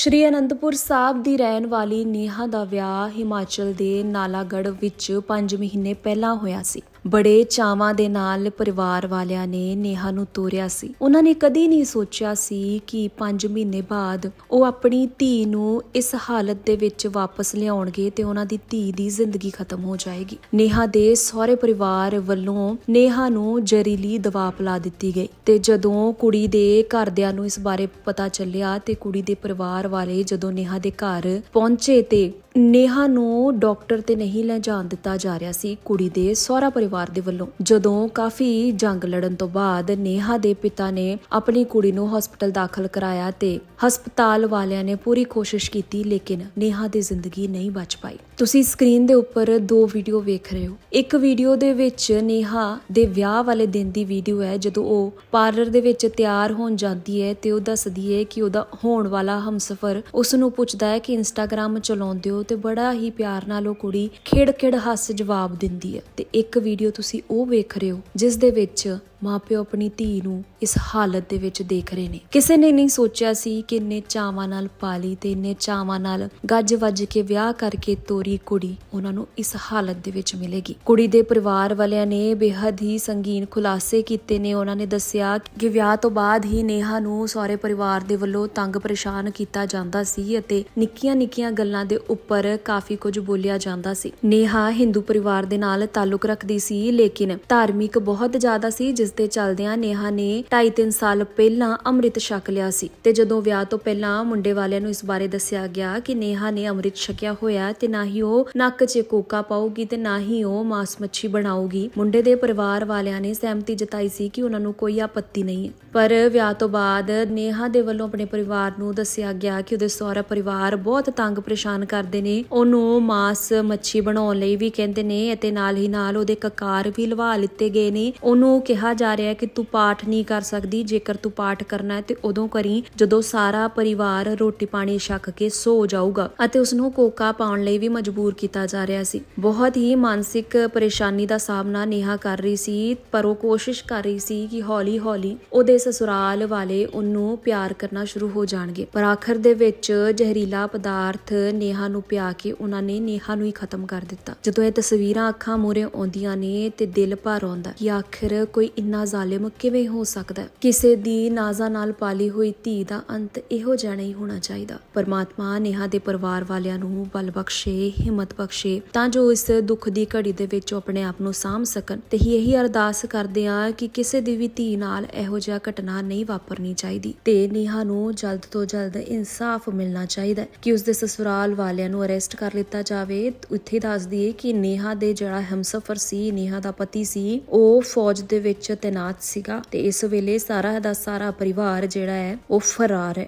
ਸ਼੍ਰੀ ਅਨੰਦਪੁਰ ਸਾਹਿਬ ਦੀ ਰਹਿਣ ਵਾਲੀ ਨੇਹਾ ਦਾ ਵਿਆਹ ਹਿਮਾਚਲ ਦੇ ਨਾਲਾਗੜ੍ਹ ਵਿੱਚ 5 ਮਹੀਨੇ ਪਹਿਲਾਂ ਹੋਇਆ ਸੀ। ਬੜੇ ਚਾਵਾਂ ਦੇ ਨਾਲ ਪਰਿਵਾਰ ਵਾਲਿਆਂ ਨੇ ਨੇਹਾ ਨੂੰ ਤੋਰਿਆ ਸੀ। ਉਹਨਾਂ ਨੇ ਕਦੀ ਨਹੀਂ ਸੋਚਿਆ ਸੀ ਕਿ 5 ਮਹੀਨੇ ਬਾਅਦ ਉਹ ਆਪਣੀ ਧੀ ਨੂੰ ਇਸ ਹਾਲਤ ਦੇ ਵਿੱਚ ਵਾਪਸ ਲਿਆਉਣਗੇ ਤੇ ਉਹਨਾਂ ਦੀ ਧੀ ਦੀ ਜ਼ਿੰਦਗੀ ਖਤਮ ਹੋ ਜਾਏਗੀ। ਨੇਹਾ ਦੇ ਸਹੁਰੇ ਪਰਿਵਾਰ ਵੱਲੋਂ ਨੇਹਾ ਨੂੰ ਜ਼ਹਿਰੀਲੀ ਦਵਾ ਪਿਲਾ ਦਿੱਤੀ ਗਈ ਤੇ ਜਦੋਂ ਕੁੜੀ ਦੇ ਘਰਦਿਆਂ ਨੂੰ ਇਸ ਬਾਰੇ ਪਤਾ ਚੱਲਿਆ ਤੇ ਕੁੜੀ ਦੇ ਪਰਿਵਾਰ ਵਾਲੇ ਜਦੋਂ ਨੇਹਾ ਦੇ ਘਰ ਪਹੁੰਚੇ ਤੇ ਨੇਹਾ ਨੂੰ ਡਾਕਟਰ ਤੇ ਨਹੀਂ ਲੈ ਜਾਣ ਦਿੱਤਾ ਜਾ ਰਿਹਾ ਸੀ ਕੁੜੀ ਦੇ ਸਹੁਰਾ ਪਰਿਵਾਰ ਦੇ ਵੱਲੋਂ। ਜਦੋਂ ਕਾਫੀ ਜੰਗ ਲੜਨ ਤੋਂ ਬਾਅਦ ਨੇਹਾ ਦੇ ਪਿਤਾ ਨੇ ਆਪਣੀ ਕੁੜੀ ਨੂੰ ਹਸਪਤਾਲ ਦਾਖਲ ਕਰਾਇਆ ਤੇ ਹਸਪਤਾਲ ਵਾਲਿਆਂ ਨੇ ਪੂਰੀ ਕੋਸ਼ਿਸ਼ ਕੀਤੀ, ਲੇਕਿਨ ਨੇਹਾ ਦੀ ਜ਼ਿੰਦਗੀ ਨਹੀਂ ਬਚ ਪਾਈ। ਤੁਸੀਂ ਸਕਰੀਨ ਦੇ ਉੱਪਰ ਦੋ ਵੀਡੀਓ ਵੇਖ ਰਹੇ ਹੋ। ਇੱਕ ਵੀਡੀਓ ਦੇ ਵਿੱਚ ਨੇਹਾ ਦੇ ਵਿਆਹ ਵਾਲੇ ਦਿਨ ਦੀ ਵੀਡੀਓ ਹੈ, ਜਦੋਂ ਉਹ ਪਾਰਲਰ ਦੇ ਵਿੱਚ ਤਿਆਰ ਹੋਣ ਜਾਂਦੀ ਹੈ ਤੇ ਉਹ ਦੱਸਦੀ ਹੈ ਕਿ ਉਹਦਾ ਹੋਣ ਵਾਲਾ ਹਮਸਫਰ ਉਸ ਨੂੰ ਪੁੱਛਦਾ ਹੈ ਕਿ ਇੰਸਟਾਗ੍ਰam ਚਲਾਉਂਦੇ ਹੋ ਤੇ ਬੜਾ ਹੀ ਪਿਆਰ ਨਾਲ ਉਹ ਕੁੜੀ ਖਿੜ-ਖਿੜ ਹੱਸ ਜਵਾਬ ਦਿੰਦੀ ਹੈ। ਤੇ ਇੱਕ ਵੀਡੀਓ ਤੁਸੀਂ ਉਹ ਵੇਖ ਰਹੇ ਹੋ, ਜਿਸ ਦੇ ਵਿੱਚ ਮਾਪਿਓ ਆਪਣੀ ਧੀ ਨੂੰ ਇਸ ਹਾਲਤ ਦੇ ਵਿੱਚ ਦੇਖ ਰਹੇ ਨੇ। ਕਿਸੇ ਨੇ ਨਹੀਂ ਸੋਚਿਆ ਸੀ ਕਿ ਇੰਨੇ ਚਾਵਾਂ ਨਾਲ ਪਾਲੀ ਤੇ ਇੰਨੇ ਚਾਵਾਂ ਨਾਲ ਗੱਜ ਵੱਜ ਕੇ ਵਿਆਹ ਕਰਕੇ ਤੋਰੀ ਕੁੜੀ ਉਹਨਾਂ ਨੂੰ ਇਸ ਹਾਲਤ ਦੇ ਵਿੱਚ ਮਿਲੇਗੀ। ਕੁੜੀ ਦੇ ਪਰਿਵਾਰ ਵਾਲਿਆਂ ਨੇ ਬੇहद ਹੀ ਸੰਗੀਨ ਖੁਲਾਸੇ ਕੀਤੇ ਨੇ। ਉਹਨਾਂ ਨੇ ਦੱਸਿਆ ਕਿ ਵਿਆਹ ਤੋਂ ਬਾਅਦ ਹੀ ਨੇਹਾ ਨੂੰ ਸਹੁਰੇ ਪਰਿਵਾਰ ਦੇ ਵੱਲੋਂ ਤੰਗ ਪਰੇਸ਼ਾਨ ਕੀਤਾ ਜਾਂਦਾ ਸੀ ਅਤੇ ਨਿੱਕੀਆਂ-ਨਿੱਕੀਆਂ ਗੱਲਾਂ ਦੇ ਉੱਪਰ ਕਾਫੀ ਕੁਝ ਬੋਲਿਆ ਜਾਂਦਾ ਸੀ। ਨੇਹਾ ਹਿੰਦੂ ਪਰਿਵਾਰ ਦੇ ਨਾਲ ਤਾਲੁਕ ਰੱਖਦੀ ਸੀ, ਲੇਕਿਨ ਧਾਰਮਿਕ ਬਹੁਤ ਜ਼ਿਆਦਾ ਸੀ, ਜਿਸ ਦੇ ਚੱਲਦਿਆਂ ਨੇਹਾ ਨੇ 2.5-3 ਸਾਲ ਪਹਿਲਾਂ ਅੰਮ੍ਰਿਤ ਛਕ ਲਿਆ ਸੀ ਤੇ ਜਦੋਂ ਵਿਆਹ ਤੋਂ ਪਹਿਲਾਂ ਮੁੰਡੇ ਵਾਲਿਆਂ ਨੂੰ ਇਸ ਬਾਰੇ ਦੱਸਿਆ ਗਿਆ ਕਿ ਨੇਹਾ ਨੇ ਅੰਮ੍ਰਿਤ ਛਕਿਆ ਹੋਇਆ ਤੇ ਨਾ ਹੀ ਉਹ ਨੱਕ 'ਚ ਕੋਕਾ ਪਾਊਗੀ ਤੇ ਨਾ ਹੀ ਉਹ ਮਾਸ ਮੱਛੀ ਬਣਾਊਗੀ, ਮੁੰਡੇ ਦੇ ਪਰਿਵਾਰ ਵਾਲਿਆਂ ਨੇ ਸਹਿਮਤੀ ਜਤਾਈ ਸੀ ਕਿ ਉਹਨਾਂ ਨੂੰ ਕੋਈ ਆਪੱਤੀ ਨਹੀਂ। ਪਰ ਵਿਆਹ ਤੋਂ ਬਾਅਦ ਨੇਹਾ ਦੇ ਵੱਲੋਂ ਆਪਣੇ ਪਰਿਵਾਰ ਨੂੰ ਦੱਸਿਆ ਗਿਆ ਕਿ ਉਹਦੇ ਸਹੁਰਾ ਪਰਿਵਾਰ ਬਹੁਤ ਤੰਗ ਪਰੇਸ਼ਾਨ ਕਰਦੇ ਨੇ। ਉਹਨੂੰ ਮਾਸ ਮੱਛੀ ਬਣਾਉਣ ਲਈ ਵੀ ਕਹਿੰਦੇ ਨੇ ਅਤੇ ਨਾਲ ਹੀ ਨਾਲ ਉਹਦੇ ਕਕਾਰ ਵੀ ਲਵਾ ਲਿੱਤੇ ਗਏ ਨੇ। ਉਹਨੂੰ ਕਿਹਾ ਜਾ ਰਿਹਾ ਕਿ ਤੂੰ ਪਾਠ ਨਹੀਂ ਕਰ ਸਕਦੀ, ਜੇਕਰ ਤੂੰ ਪਾਠ ਕਰਨਾ ਹੈ ਤੇ ਉਦੋਂ ਕਰੀ ਜਦੋਂ ਸਾਰਾ ਪਰਿਵਾਰ ਰੋਟੀ ਪਾਣੀ ਛਕ ਕੇ ਸੋ ਜਾਊਗਾ ਅਤੇ ਉਸ ਨੂੰ ਕੋਕਾ ਪਾਉਣ ਲਈ ਵੀ ਮਜਬੂਰ ਕੀਤਾ ਜਾ ਰਿਹਾ ਸੀ। ਬਹੁਤ ਹੀ ਮਾਨਸਿਕ ਪਰੇਸ਼ਾਨੀ ਦਾ ਸਾਹਮਣਾ ਨੇਹਾ ਕਰ ਰਹੀ ਸੀ, ਪਰ ਉਹ ਕੋਸ਼ਿਸ਼ ਕਰ ਰਹੀ ਸੀ ਕਿ ਹੌਲੀ-ਹੌਲੀ ਉਹਦੇ ਸਸੁਰਾਲ ਵਾਲੇ ਉਹਨੂੰ ਪਿਆਰ ਕਰਨਾ ਸ਼ੁਰੂ ਹੋ ਜਾਣਗੇ। ਪਰ ਆਖਰ ਦੇ ਵਿੱਚ ਜ਼ਹਿਰੀਲਾ ਪਦਾਰਥ ਨੇਹਾ ਨੂੰ ਪਿਆ ਕੇ ਉਹਨਾਂ ਨੇ ਨੇਹਾ ਨੂੰ ਹੀ ਖਤਮ ਕਰ ਦਿੱਤਾ। ਜਦੋਂ ਇਹ ਤਸਵੀਰਾਂ ਅੱਖਾਂ ਮੂਹਰੇ ਆਉਂਦੀਆਂ ਨੇ ਤੇ ਦਿਲ ਭਰ ਆਉਂਦਾ, ਕਿ ਆਖਿਰ ਕੋਈ ਇੰਨਾ ਜ਼ਾਲਿਮ ਕਿਵੇਂ ਹੋ ਸਕਦਾ? ਕਿਸੇ ਦੀ ਨਾਜ਼ਾ ਨਾਲ ਪਾਲੀ ਹੋਈ ਧੀ ਦਾ ਅੰਤ ਇਹੋ ਜਿਹਾ ਨਹੀਂ ਹੋਣਾ ਚਾਹੀਦਾ। ਪਰਮਾਤਮਾ ਨੇਹਾ ਦੇ ਪਰਿਵਾਰ ਵਾਲਿਆਂ ਨੂੰ ਬਲ ਬਖਸ਼ੇ, ਹਿੰਮਤ ਬਖਸ਼ੇ, ਤਾਂ ਜੋ ਇਸ ਦੁੱਖ ਦੀ ਘੜੀ ਦੇ ਵਿੱਚ ਆਪਣੇ ਆਪ ਨੂੰ ਸਾਂਭ ਸਕਣ। ਤੇ ਇਹੀ ਅਰਦਾਸ ਕਰਦੇ ਆ ਕਿ ਕਿਸੇ ਦੀ ਵੀ ਧੀ ਨਾਲ ਇਹੋ ਜਿਹਾ ਘਟਨਾ ਨਹੀਂ ਵਾਪਰਨੀ ਚਾਹੀਦੀ। ਤੇ ਨੇਹਾ ਨੂੰ ਜਲਦ ਤੋਂ ਜਲਦ ਇਨਸਾਫ ਮਿਲਣਾ ਚਾਹੀਦਾ ਹੈ। ਕਿ ਉਸ ਦੇ ਸਸੁਰਾਲ ਵਾਲਿਆਂ ਨੂੰ ਅਰੈਸਟ ਕਰ ਲਿੱਤਾ ਜਾਵੇ। ਉੱਥੇ ਦੱਸ ਦਈਏ ਕਿ ਨੇਹਾ ਦੇ ਜਿਹੜਾ ਹਮਸਫਰ ਸੀ, ਨੇਹਾ ਦਾ ਪਤੀ ਸੀ, ਉਹ ਫੌਜ ਦੇ ਵਿੱਚ ਤੈਨਾਤ ਸੀਗਾ ਤੇ ਇਸ ਵੇਲੇ ਸਾਰਾ ਦਾ ਸਾਰਾ ਪਰਿਵਾਰ ਜਿਹੜਾ ਹੈ ਉਹ ਫਰਾਰ ਹੈ।